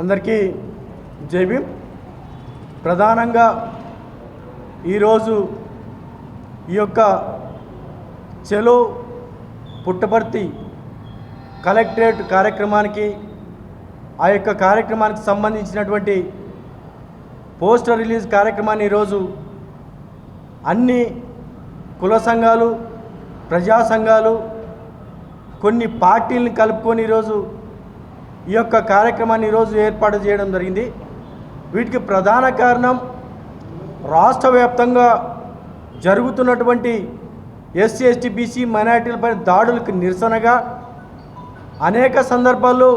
అందరికీ జై భీమ్. ప్రధానంగా ఈరోజు ఈ యొక్క చెలో పుట్టపర్తి కలెక్టరేట్ కార్యక్రమానికి ఆ యొక్క కార్యక్రమానికి సంబంధించినటువంటి పోస్టర్ రిలీజ్ కార్యక్రమాన్ని ఈరోజు అన్ని కుల సంఘాలు ప్రజా సంఘాలు కొన్ని పార్టీలను కలుపుకొని ఈరోజు ఈ యొక్క కార్యక్రమాన్ని ఈరోజు ఏర్పాటు చేయడం జరిగింది. వీటికి ప్రధాన కారణం రాష్ట్ర వ్యాప్తంగా జరుగుతున్నటువంటి ఎస్సీ ఎస్టీ బీసీ మైనార్టీలపై దాడులకు నిరసనగా అనేక సందర్భాల్లో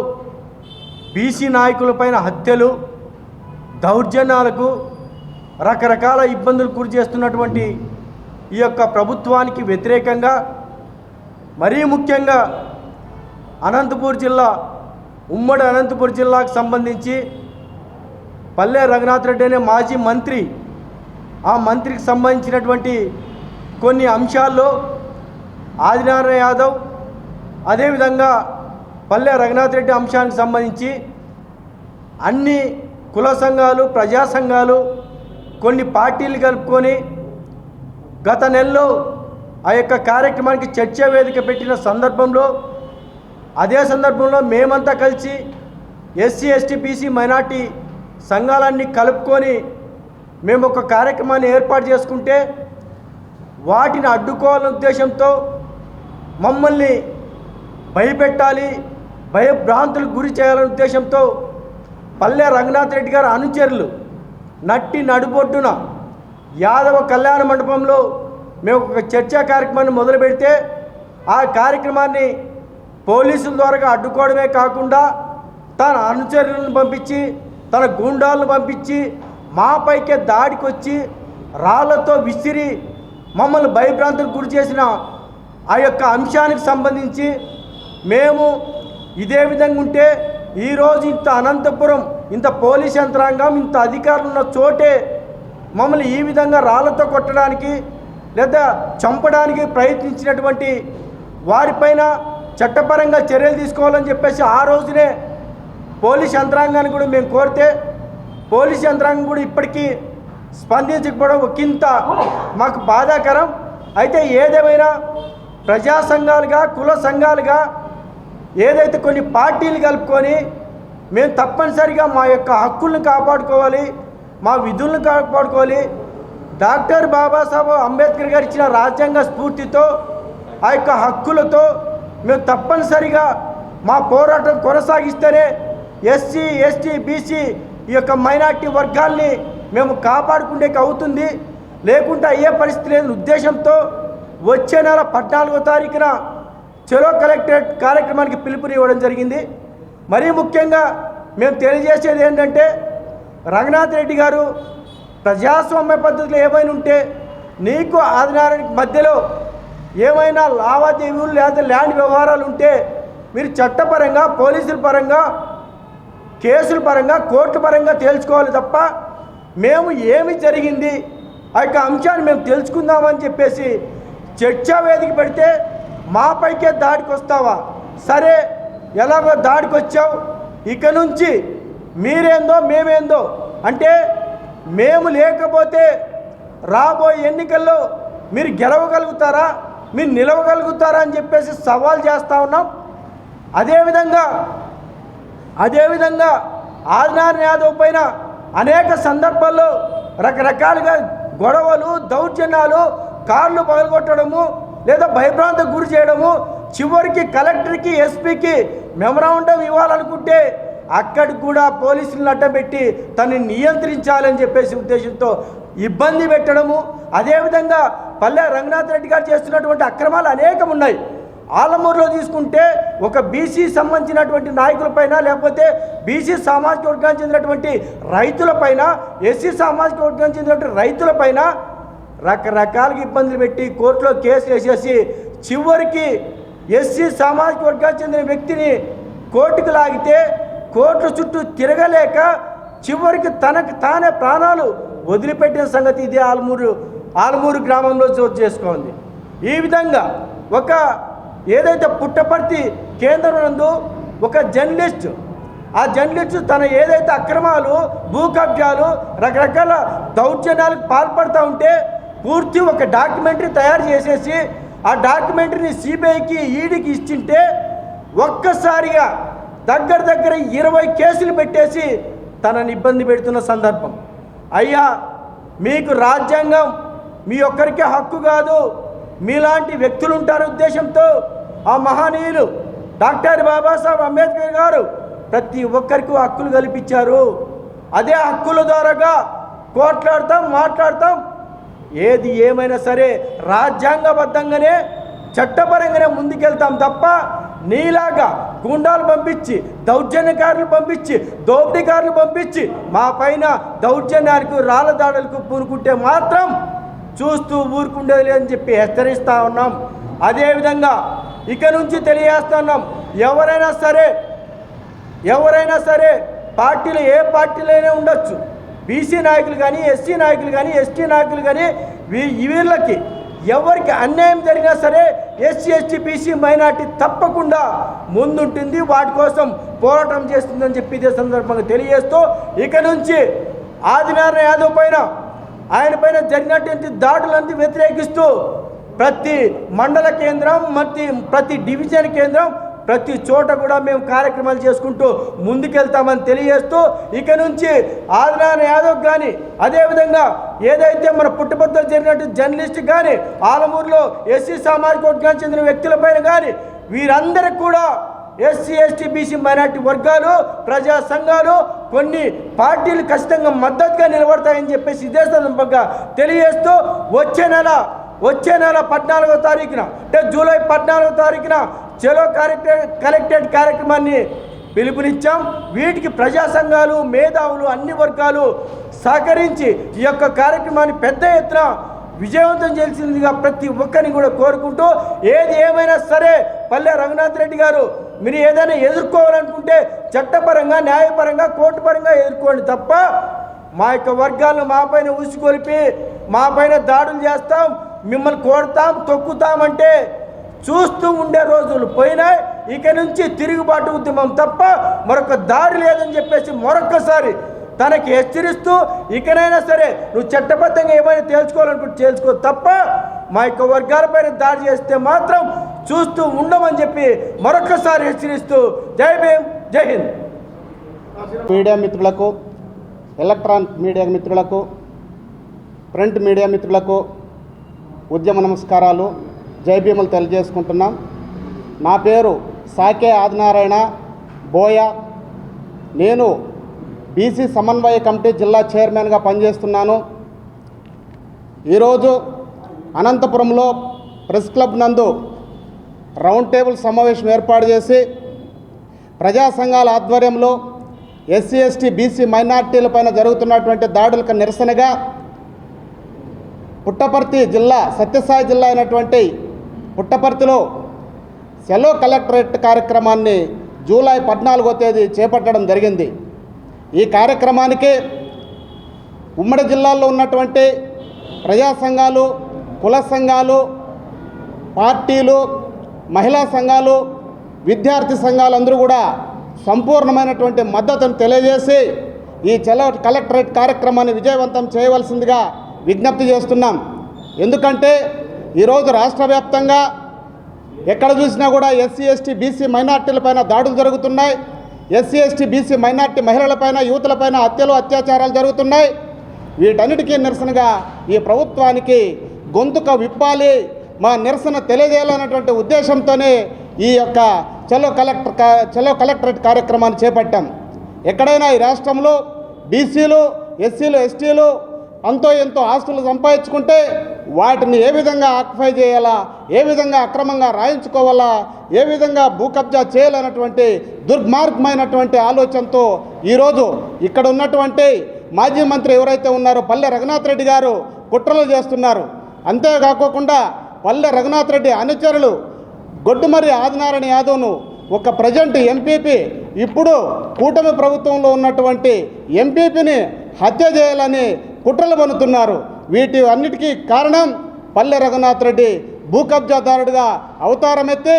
బీసీ నాయకులపైన హత్యలు దౌర్జన్యాలకు రకరకాల ఇబ్బందులు గురి చేస్తున్నటువంటి ఈ యొక్క ప్రభుత్వానికి వ్యతిరేకంగా మరీ ముఖ్యంగా అనంతపూర్ జిల్లా ఉమ్మడి అనంతపూర్ జిల్లాకు సంబంధించి పల్లె రఘునాథ్ రెడ్డి అనే మాజీ మంత్రి ఆ మంత్రికి సంబంధించినటువంటి కొన్ని అంశాల్లో ఆదినారాయణ యాదవ్ అదేవిధంగా పల్లె రఘునాథ్ రెడ్డి అంశానికి సంబంధించి అన్ని కుల సంఘాలు ప్రజా సంఘాలు కొన్ని పార్టీలు కలుపుకొని గత నెలలో ఆ యొక్క కార్యక్రమానికి చర్చా వేదిక పెట్టిన సందర్భంలో అదే సందర్భంలో మేమంతా కలిసి ఎస్సీ ఎస్టీ బీసీ మైనార్టీ సంఘాలన్నీ కలుపుకొని మేము ఒక కార్యక్రమాన్ని ఏర్పాటు చేసుకుంటే వాటిని అడ్డుకోవాలనే ఉద్దేశంతో మమ్మల్ని భయపెట్టాలి భయభ్రాంతులకు గురి చేయాలనే ఉద్దేశంతో పల్లె రంగనాథ్ రెడ్డి గారు అనుచరులు నట్టి నడుబొడ్డున యాదవ కళ్యాణ మండపంలో మేము ఒక చర్చా కార్యక్రమాన్ని మొదలు పెడితే ఆ కార్యక్రమాన్ని పోలీసుల ద్వారా అడ్డుకోవడమే కాకుండా తన అనుచరులను పంపించి తన గూండాలను పంపించి మాపైకే దాడికి వచ్చి రాళ్ళతో విసిరి మమ్మల్ని భయభ్రాంతులకు గురి చేసిన ఆ యొక్క అంశానికి సంబంధించి మేము ఇదే విధంగా ఉంటే ఈరోజు ఇంత అనంతపురం ఇంత పోలీస్ యంత్రాంగం ఇంత అధికారులు ఉన్న చోటే మమ్మల్ని ఈ విధంగా రాళ్ళతో కొట్టడానికి లేదా చంపడానికి ప్రయత్నించినటువంటి వారిపైన చట్టపరంగా చర్యలు తీసుకోవాలని చెప్పేసి ఆ రోజునే పోలీస్ యంత్రాంగాన్ని కూడా మేము కోరితే పోలీస్ యంత్రాంగం కూడా ఇప్పటికీ స్పందించకపోవడం ఒకంత మాకు బాధాకరం. అయితే ఏదేమైనా ప్రజా సంఘాలుగా కుల సంఘాలుగా ఏదైతే కొన్ని పార్టీలు కలుపుకొని మేము తప్పనిసరిగా మా యొక్క హక్కులను కాపాడుకోవాలి మా విధులను కాపాడుకోవాలి. డాక్టర్ బాబాసాహెబ్ అంబేద్కర్ గారు ఇచ్చిన రాజ్యాంగ స్ఫూర్తితో ఆ యొక్క హక్కులతో మేము తప్పనిసరిగా మా పోరాటం కొనసాగిస్తేనే ఎస్సీ ఎస్టీ బీసీ ఈ యొక్క మైనార్టీ వర్గాల్ని మేము కాపాడుకుంటే అవుతుంది. లేకుంటే అయ్యే పరిస్థితి లేని ఉద్దేశంతో వచ్చే నెల పద్నాలుగో తారీఖున చెలో కలెక్టరేట్ కార్యక్రమానికి పిలుపునివ్వడం జరిగింది. మరీ ముఖ్యంగా మేము తెలియజేసేది ఏంటంటే రంగనాథ్ రెడ్డి గారు ప్రజాస్వామ్య పద్ధతిలో ఏమైనా ఉంటే నీకు ఆదినారాయణకి మధ్యలో ఏమైనా లావాదేవీలు లేదా ల్యాండ్ వ్యవహారాలు ఉంటే మీరు చట్టపరంగా పోలీసుల పరంగా కేసుల పరంగా కోర్టు పరంగా తేల్చుకోవాలి తప్ప మేము ఏమి జరిగింది ఆ యొక్క అంశాన్ని మేము తెలుసుకుందామని చెప్పేసి చర్చా వేదిక పెడితే మాపైకే దాడికి వస్తావా సరే ఎలాగో దాడికి వచ్చావు ఇక నుంచి మీరేందో మేమేందో? అంటే మేము లేకపోతే రాబోయే ఎన్నికల్లో మీరు గెలవగలుగుతారా? మీరు నిలవగలుగుతారా అని చెప్పేసి సవాల్ చేస్తూ ఉన్నాం. అదేవిధంగా అదేవిధంగా ఆదినారాయణ యాదవ్ పైన అనేక సందర్భాల్లో రకరకాలుగా గొడవలు దౌర్జన్యాలు కార్లు పగలగొట్టడము లేదా భయభ్రాంతకు గురి చేయడము చివరికి కలెక్టర్కి ఎస్పీకి మెమరాండం ఇవ్వాలనుకుంటే అక్కడికి కూడా పోలీసులను అడ్డబెట్టి తనని నియంత్రించాలని చెప్పేసి ఉద్దేశంతో ఇబ్బంది పెట్టడము అదేవిధంగా పల్లె రంగనాథ్ రెడ్డి గారు చేస్తున్నటువంటి అక్రమాలు అనేకం ఉన్నాయి. ఆలమూరులో తీసుకుంటే ఒక బీసీ సంబంధించినటువంటి నాయకులపైన లేకపోతే బీసీ సామాజిక వర్గానికి చెందినటువంటి రైతులపైన ఎస్సీ సామాజిక వర్గానికి చెందినటువంటి రైతులపైన రకరకాలుగా ఇబ్బందులు పెట్టి కోర్టులో కేసు వేసేసి చివరికి ఎస్సీ సామాజిక వర్గానికి చెందిన వ్యక్తిని కోర్టుకు లాగితే కోట్ల చుట్టూ తిరగలేక చివరికి తనకు తానే ప్రాణాలు వదిలిపెట్టిన సంగతి ఇది ఆలమూరు ఆలమూరు గ్రామంలో చోటు చేసుకోండి ఈ విధంగా ఒక ఏదైతే పుట్టపర్తి కేంద్రం నందు ఒక జర్నలిస్ట్ ఆ జర్నలిస్ట్ తన ఏదైతే అక్రమాలు భూ కబ్జాలు రకరకాల దౌర్జన్యాలకు పాల్పడుతూ ఉంటే పూర్తి ఒక డాక్యుమెంటరీ తయారు చేసేసి ఆ డాక్యుమెంటరీని సిబిఐకి ఈడీకి ఇచ్చింటే ఒక్కసారిగా దగ్గర దగ్గర ఇరవై కేసులు పెట్టేసి తనని ఇబ్బంది పెడుతున్న సందర్భం. అయ్యా మీకు రాజ్యాంగం మీ ఒక్కరికే హక్కు కాదు. మీలాంటి వ్యక్తులు ఉంటారు ఉద్దేశంతో ఆ మహనీయులు డాక్టర్ బాబాసాహెబ్ అంబేద్కర్ గారు ప్రతి ఒక్కరికి హక్కులు కల్పించారు. అదే హక్కుల ద్వారాగా కోట్లాడతాం మాట్లాడతాం. ఏది ఏమైనా సరే రాజ్యాంగబద్ధంగానే చట్టపరంగానే ముందుకెళ్తాం తప్ప నీలాగా గూండాలు పంపించి దౌర్జన్యకారులు పంపించి దోపిడీకారులు పంపించి మా పైన దౌర్జన్యానికి రాళ్ళ దాడులకు పూనుకుంటే మాత్రం చూస్తూ ఊరుకుండేది అని చెప్పి హెచ్చరిస్తూ ఉన్నాం. అదేవిధంగా ఇక నుంచి తెలియజేస్తున్నాం ఎవరైనా సరే ఎవరైనా సరే పార్టీలు ఏ పార్టీలైనా ఉండొచ్చు. బీసీ నాయకులు కానీ ఎస్సీ నాయకులు కానీ ఎస్టీ నాయకులు కానీ వీ- వీళ్ళకి ఎవరికి అన్యాయం జరిగినా సరే ఎస్సీ ఎస్టీ బీసీ మైనార్టీ తప్పకుండా ముందుంటుంది. వాటి కోసం పోరాటం చేస్తుందని చెప్పి ఇదే సందర్భంగా తెలియజేస్తూ ఇక నుంచి ఆదినారాయణ యాదవ్ పైన ఆయన పైన జరిగినటువంటి దాడులంతా వ్యతిరేకిస్తూ ప్రతి మండల కేంద్రం ప్రతి ప్రతి డివిజన్ కేంద్రం ప్రతి చోట కూడా మేము కార్యక్రమాలు చేసుకుంటూ ముందుకెళ్తామని తెలియజేస్తూ ఇక నుంచి ఆదినారాయణ యాదవ్ కానీ అదేవిధంగా ఏదైతే మన పుట్టుబద్దలు జరిగినట్టు జర్నలిస్ట్ కానీ ఆలమూరులో ఎస్సీ సామాజిక వర్గానికి చెందిన వ్యక్తులపైన కానీ వీరందరికి కూడా ఎస్సీ ఎస్టీ బీసీ మైనార్టీ వర్గాలు ప్రజా సంఘాలు కొన్ని పార్టీలు ఖచ్చితంగా మద్దతుగా నిలబడతాయని చెప్పేసి ఇదే సందర్భంగా తెలియజేస్తూ వచ్చే నెల వచ్చే నెల పద్నాలుగో తారీఖున అంటే జూలై పద్నాలుగో తారీఖున చెలో కలెక్టెడ్ కలెక్టెడ్ కార్యక్రమాన్ని పిలుపునిచ్చాం. వీటికి ప్రజా సంఘాలు మేధావులు అన్ని వర్గాలు సహకరించి ఈ యొక్క కార్యక్రమాన్ని పెద్ద ఎత్తున విజయవంతం చేసిందిగా ప్రతి ఒక్కరిని కూడా కోరుకుంటూ ఏది ఏమైనా సరే పల్లె రఘునాథ్ రెడ్డి గారు మీరు ఏదైనా ఎదుర్కోవాలనుకుంటే చట్టపరంగా న్యాయపరంగా కోర్టు పరంగా ఎదుర్కోండి తప్ప మా యొక్క వర్గాలను మా పైన ఊసికొలిపి మా పైన దాడులు చేస్తాం. మిమ్మల్ని కొడతాం తొక్కుతామంటే చూస్తూ ఉండే రోజులు పోయినాయి. ఇక నుంచి తిరుగుబాటు ఉద్యమం తప్ప మరొక దారి లేదని చెప్పేసి మరొక్కసారి తనకి హెచ్చరిస్తూ ఇకనైనా సరే నువ్వు చట్టబద్ధంగా ఏమైనా తేల్చుకోవాలనుకుంటే తేల్చుకో తప్ప మా యొక్క వర్గాలపైన దాడి చేస్తే మాత్రం చూస్తూ ఉండమని చెప్పి మరొకసారి హెచ్చరిస్తూ జై భీమ్ జై హింద్. మీడియా మిత్రులకు ఎలక్ట్రానిక్ మీడియా మిత్రులకు ప్రింట్ మీడియా మిత్రులకు ఉద్యమ నమస్కారాలు జై భీములు తెలియజేసుకుంటున్నాం. నా పేరు సాకే ఆదినారాయణ బోయ. నేను బీసీ సమన్వయ కమిటీ జిల్లా చైర్మన్గా పనిచేస్తున్నాను. ఈరోజు అనంతపురంలో ప్రెస్ క్లబ్ నందు రౌండ్ టేబుల్ సమావేశం ఏర్పాటు చేసి ప్రజా సంఘాల ఆధ్వర్యంలో ఎస్సీ ఎస్టీ బీసీ మైనార్టీలపైన జరుగుతున్నటువంటి దాడులకు నిరసనగా పుట్టపర్తి జిల్లా సత్యసాయి జిల్లా అయినటువంటి పుట్టపర్తిలో సెలో కలెక్టరేట్ కార్యక్రమాన్ని జూలై పద్నాలుగో తేదీ చేపట్టడం జరిగింది. ఈ కార్యక్రమానికి ఉమ్మడి జిల్లాల్లో ఉన్నటువంటి ప్రజా సంఘాలు కుల సంఘాలు పార్టీలు మహిళా సంఘాలు విద్యార్థి సంఘాలందరూ కూడా సంపూర్ణమైనటువంటి మద్దతును తెలియజేసి ఈ చలో కలెక్టరేట్ కార్యక్రమాన్ని విజయవంతం చేయవలసిందిగా విజ్ఞప్తి చేస్తున్నాం. ఎందుకంటే ఈరోజు రాష్ట్ర వ్యాప్తంగా ఎక్కడ చూసినా కూడా ఎస్సీ ఎస్టీ బీసీ మైనార్టీలపైన దాడులు జరుగుతున్నాయి. ఎస్సీ ఎస్టీ బీసీ మైనార్టీ మహిళలపైన యువతులపైన హత్యలు అత్యాచారాలు జరుగుతున్నాయి. వీటన్నిటికీ నిరసనగా ఈ ప్రభుత్వానికి గొంతుక విప్పాలి. మా నిరసన తెలియజేయాలన్నటువంటి ఉద్దేశంతోనే ఈ యొక్క చలో కలెక్టర్ కా- చలో కలెక్టరేట్ కార్యక్రమాన్ని చేపట్టాం. ఎక్కడైనా ఈ రాష్ట్రంలో బీసీలు ఎస్సీలు ఎస్టీలు అంతో ఎంతో ఆస్తులు సంపాదించుకుంటే వాటిని ఏ విధంగా ఆక్యుపై చేయాలా? ఏ విధంగా అక్రమంగా రాయించుకోవాలా? ఏ విధంగా భూ కబ్జా చేయాలన్నటువంటి దుర్మార్గమైనటువంటి ఆలోచనతో ఈరోజు ఇక్కడ ఉన్నటువంటి మాజీ మంత్రి ఎవరైతే ఉన్నారో పల్లె రఘునాథ్ రెడ్డి గారు కుట్రలు చేస్తున్నారు. అంతేకాకుండా పల్లె రఘునాథ్ రెడ్డి అనుచరులు గొడ్డుమరి ఆదినారాయణ యాదవ్ను ఒక ప్రజెంట్ ఎంపీపీ ఇప్పుడు కూటమి ప్రభుత్వంలో ఉన్నటువంటి ఎంపీపీని హత్య చేయాలని కుట్రలు పన్నుతున్నారు. వీటి అన్నిటికీ కారణం పల్లె రఘునాథ్ రెడ్డి. భూ కబ్జాదారుడిగా అవతారమెత్తి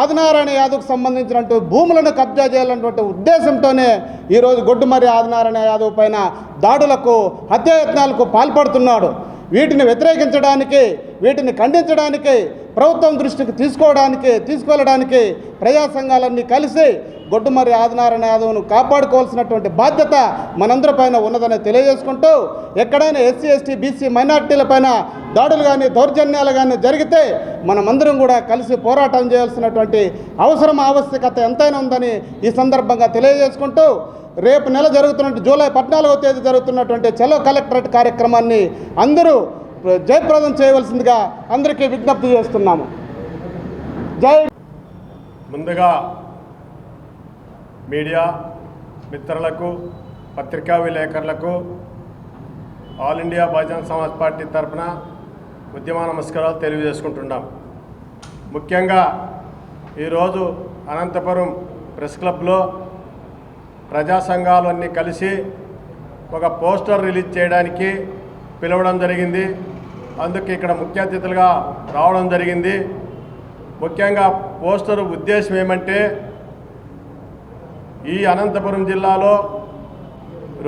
ఆదినారాయణ యాదవ్కు సంబంధించినటువంటి భూములను కబ్జా చేయాలన్నటువంటి ఉద్దేశంతోనే ఈరోజు గొడ్డుమరి ఆదినారాయణ యాదవ్ పైన దాడులకు హత్యాయత్నాలకు పాల్పడుతున్నాడు. వీటిని వ్యతిరేకించడానికి వీటిని ఖండించడానికి ప్రభుత్వం దృష్టికి తీసుకోవడానికి తీసుకెళ్ళడానికి ప్రజా సంఘాలన్నీ కలిసి గొడ్డుమర్రి ఆదినారాయణ యాదవ్ను కాపాడుకోవాల్సినటువంటి బాధ్యత మనందరిపైన ఉన్నదని తెలియజేసుకుంటూ ఎక్కడైనా ఎస్సీ ఎస్టీ బీసీ మైనార్టీలపైన దాడులు కానీ దౌర్జన్యాలు కానీ జరిగితే మనమందరం కూడా కలిసి పోరాటం చేయాల్సినటువంటి అవసరం ఆవశ్యకత ఎంతైనా ఉందని ఈ సందర్భంగా తెలియజేసుకుంటూ రేపు నెల జరుగుతున్నటువంటి జూలై పద్నాలుగో తేదీ జరుగుతున్నటువంటి చలో కలెక్టరేట్ కార్యక్రమాన్ని అందరూ జయప్రదం చేయవలసిందిగా అందరికీ విజ్ఞప్తి చేస్తున్నాము. జై ముందుగా మీడియా మిత్రులకు పత్రికా విలేకరులకు all India Bahujan Samaj party తరఫున ఉద్యమ నమస్కారాలు తెలియజేసుకుంటున్నాం. ముఖ్యంగా ఈరోజు అనంతపురం ప్రెస్ క్లబ్లో ప్రజా సంఘాలన్నీ కలిసి ఒక పోస్టర్ రిలీజ్ చేయడానికి పిలవడం జరిగింది. అందుకు ఇక్కడ ముఖ్య అతిథులుగా రావడం జరిగింది. ముఖ్యంగా పోస్టర్ ఉద్దేశం ఏమంటే ఈ అనంతపురం జిల్లాలో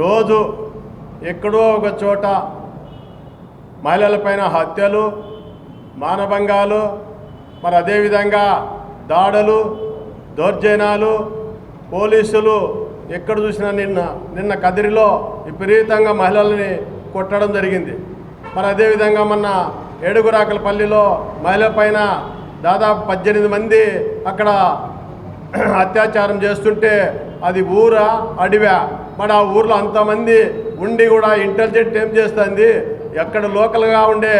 రోజు ఎక్కడో ఒక చోట మహిళలపైన హత్యలు మానభంగాలు మరి అదేవిధంగా దాడులు దౌర్జన్యాలు పోలీసులు ఎక్కడ చూసినా నిన్న నిన్న కదిరిలో విపరీతంగా మహిళల్ని కొట్టడం జరిగింది. మరి అదేవిధంగా మొన్న ఏడుగురాకలపల్లిలో మహిళ పైన దాదాపు పద్దెనిమిది మంది అక్కడ అత్యాచారం చేస్తుంటే అది ఊరా అడివా? మరి ఆ ఊర్లో అంతమంది ఉండి కూడా ఇంటెలిజెంట్ ఏం చేస్తుంది? ఎక్కడ లోకల్గా ఉండే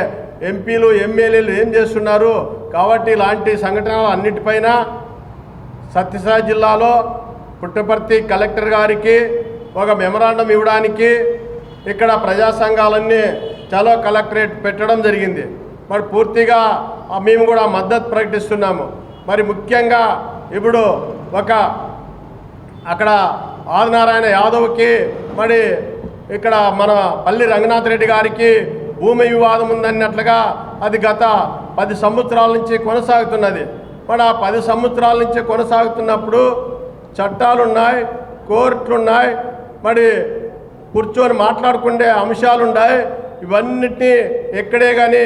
ఎంపీలు ఎమ్మెల్యేలు ఏం చేస్తున్నారు? కాబట్టి ఇలాంటి సంఘటనలు అన్నిటిపైన సత్యసాయి జిల్లాలో పుట్టపర్తి కలెక్టర్ గారికి ఒక మెమరాండం ఇవ్వడానికి ఇక్కడ ప్రజా సంఘాలన్నీ చలో కలెక్టరేట్ పెట్టడం జరిగింది. మరి పూర్తిగా మేము కూడా మద్దతు ప్రకటిస్తున్నాము. మరి ముఖ్యంగా ఇప్పుడు ఒక అక్కడ ఆదినారాయణ యాదవ్కి మరి ఇక్కడ మన పల్లి రంగనాథ్ రెడ్డి గారికి భూమి వివాదం ఉందన్నట్లుగా అది గత పది సంవత్సరాల నుంచి కొనసాగుతున్నది. మరి ఆ పది సంవత్సరాల నుంచి కొనసాగుతున్నప్పుడు చట్టాలున్నాయి కోర్టులున్నాయి మరి కూర్చొని మాట్లాడుకునే అంశాలు ఉన్నాయి ఇవన్నిటినీ ఎక్కడే కానీ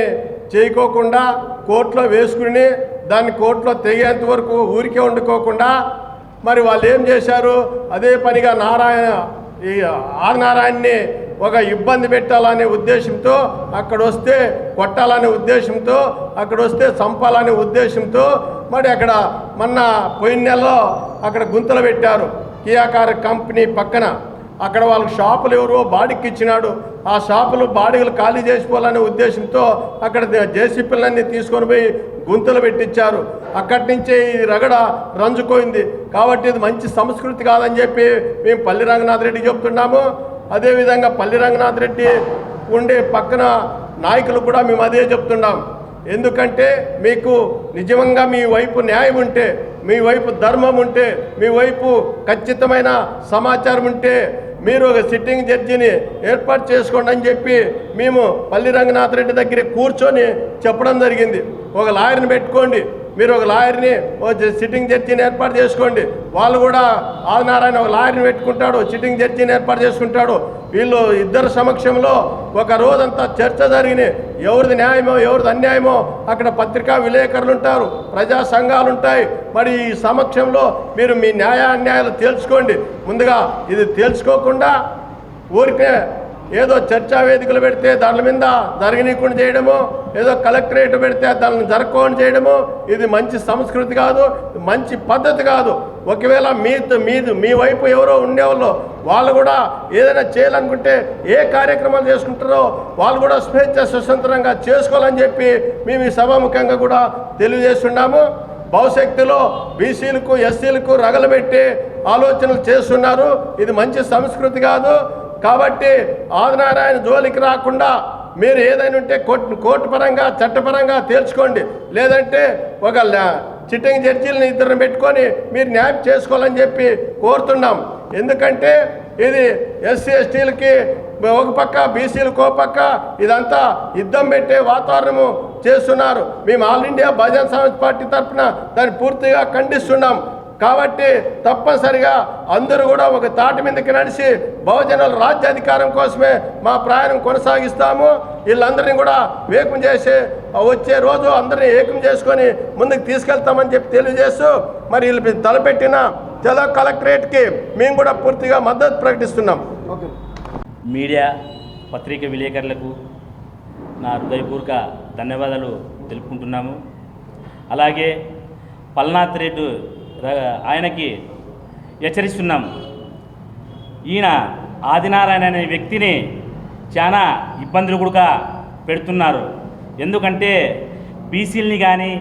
చేయకోకుండా కోర్టులో వేసుకుని దాన్ని కోర్టులో తెగేంత వరకు ఊరికే వండుకోకుండా మరి వాళ్ళు ఏం చేశారు? అదే పనిగా నారాయణ ఈ ఆదినారాయణని ఒక ఇబ్బంది పెట్టాలనే ఉద్దేశంతో అక్కడ వస్తే కొట్టాలనే ఉద్దేశంతో అక్కడ వస్తే చంపాలనే ఉద్దేశంతో మరి అక్కడ మొన్న పోయిన నెలలో అక్కడ గుంతలు పెట్టారు. కియాకార్ కంపెనీ పక్కన. అక్కడ వాళ్ళకి షాపులు ఎవరో బాడీకి ఇచ్చినాడు. ఆ షాపులు బాడీలు ఖాళీ చేసుకోవాలనే ఉద్దేశంతో అక్కడ జేసీపీలన్నీ తీసుకొని పోయి గుంతలు పెట్టించారు. అక్కడి నుంచే ఈ రగడ రంజుకోయింది. కాబట్టి ఇది మంచి సంస్కృతి కాదని చెప్పి మేము పల్లి రంగనాథ్ రెడ్డి చెప్తున్నాము. అదేవిధంగా పల్లి రంగనాథ్ రెడ్డి ఉండే పక్కన నాయకులు కూడా మేము అదే చెప్తున్నాం. ఎందుకంటే మీకు నిజంగా మీ వైపు న్యాయం ఉంటే మీ వైపు ధర్మం ఉంటే మీ వైపు ఖచ్చితమైన సమాచారం ఉంటే మీరు ఒక సిట్టింగ్ జడ్జిని ఏర్పాటు చేసుకోండి అని చెప్పి మేము పల్లి రంగనాథ్ రెడ్డి దగ్గర కూర్చొని చెప్పడం జరిగింది. ఒక లాయర్ని పెట్టుకోండి. మీరు ఒక లాయర్ని సిట్టింగ్ జడ్జిని ఏర్పాటు చేసుకోండి. వాళ్ళు కూడా ఆదినారాయణ ఒక లాయర్ని పెట్టుకుంటాడు సిట్టింగ్ జడ్జిని ఏర్పాటు చేసుకుంటాడు. వీళ్ళు ఇద్దరు సమక్షంలో ఒక రోజంతా చర్చ జరిగినాయి ఎవరిది న్యాయమో ఎవరిది అన్యాయమో అక్కడ పత్రికా విలేకరులు ఉంటారు ప్రజా సంఘాలు ఉంటాయి మరి ఈ సమక్షంలో మీరు మీ న్యాయ అన్యాయాలు తేల్చుకోండి. ముందుగా ఇది తేల్చుకోకుండా ఊరికే ఏదో చర్చా వేదికలు పెడితే దాని మీద జరగనీయకుండా చేయడము ఏదో కలెక్టరేట్ పెడితే దాన్ని జరగకుండా చేయడము ఇది మంచి సంస్కృతి కాదు మంచి పద్ధతి కాదు. ఒకవేళ మీతో మీది మీ వైపు ఎవరో ఉండేవాళ్ళు వాళ్ళు కూడా ఏదైనా చేయాలనుకుంటే ఏ కార్యక్రమాలు చేసుకుంటారో వాళ్ళు కూడా స్వేచ్ఛ స్వతంత్రంగా చేసుకోవాలని చెప్పి మేము ఈ సభాముఖంగా కూడా తెలియజేస్తున్నాము. భవిష్యత్తులో బీసీలకు ఎస్సీలకు రగలబెట్టి ఆలోచనలు చేస్తున్నారు. ఇది మంచి సంస్కృతి కాదు. కాబట్టి ఆదినారాయణ జోలికి రాకుండా మీరు ఏదైనా ఉంటే కోర్టు కోర్టు పరంగా చట్టపరంగా తేల్చుకోండి. లేదంటే ఒక లా- చిట్టింగ్ జడ్జీలను ఇద్దరిని పెట్టుకొని మీరు న్యాయం చేసుకోవాలని చెప్పి కోరుతున్నాం. ఎందుకంటే ఇది ఎస్సీ ఎస్టీలకి ఒక పక్క బీసీలకు ఒక పక్క ఇదంతా యుద్ధం పెట్టే వాతావరణము చేస్తున్నారు. మేము all India Bahujan Samaj party తరఫున దాన్ని పూర్తిగా ఖండిస్తున్నాం. కాబట్టి తప్పనిసరిగా అందరూ కూడా ఒక తాటి మీదకి నడిచి బహుజనుల రాజ్యాధికారం కోసమే మా ప్రయాణం కొనసాగిస్తాము. వీళ్ళందరినీ కూడా వేకం చేసి వచ్చే రోజు అందరినీ ఏకం చేసుకొని ముందుకు తీసుకెళ్తామని చెప్పి తెలియజేస్తూ మరి వీళ్ళు తలపెట్టిన జిల్లా కలెక్టరేట్కి మేము కూడా పూర్తిగా మద్దతు ప్రకటిస్తున్నాం. మీడియా పత్రిక విలేకరులకు నా హృదయపూర్వక ధన్యవాదాలు తెలుపుకుంటున్నాము. అలాగే పల్నాథ్ రెడ్డి ఆయనకి హెచ్చరిస్తున్నాం. ఈయన ఆదినారాయణ అనే వ్యక్తిని చాలా ఇబ్బందులు కూడా పెడుతున్నారు. ఎందుకంటే బీసీలని కానీ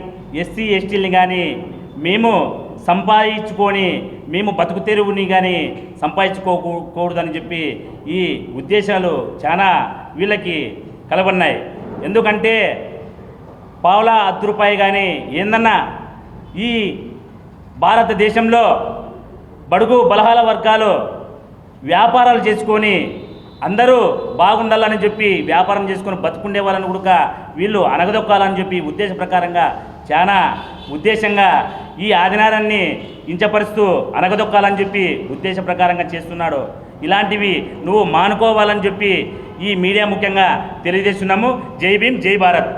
ఎస్సీ ఎస్టీలని కానీ మేము సంపాదించుకొని మేము బతుకు తెరువుని కానీ సంపాదించుకోకూడదని చెప్పి ఈ ఉద్దేశాలు చాలా వీళ్ళకి కలబడినాయి. ఎందుకంటే పావులా అర్ధ రూపాయి కానీ ఏందన్నా ఈ భారతదేశంలో బడుగు బలహాల వర్గాలు వ్యాపారాలు చేసుకొని అందరూ బాగుండాలని చెప్పి వ్యాపారం చేసుకొని బతుకుండే వాళ్ళని కూడా వీళ్ళు అనగదొక్కాలని చెప్పి ఉద్దేశ ప్రకారంగా చాలా ఉద్దేశంగా ఈ ఆదినారాన్ని ఇంచపరుస్తూ అనగదొక్కాలని చెప్పి ఉద్దేశ ప్రకారంగా చేస్తున్నాడు. ఇలాంటివి నువ్వు మానుకోవాలని చెప్పి ఈ మీడియా ముఖ్యంగా తెలియజేస్తున్నాము. జై భీమ్ జై భారత్.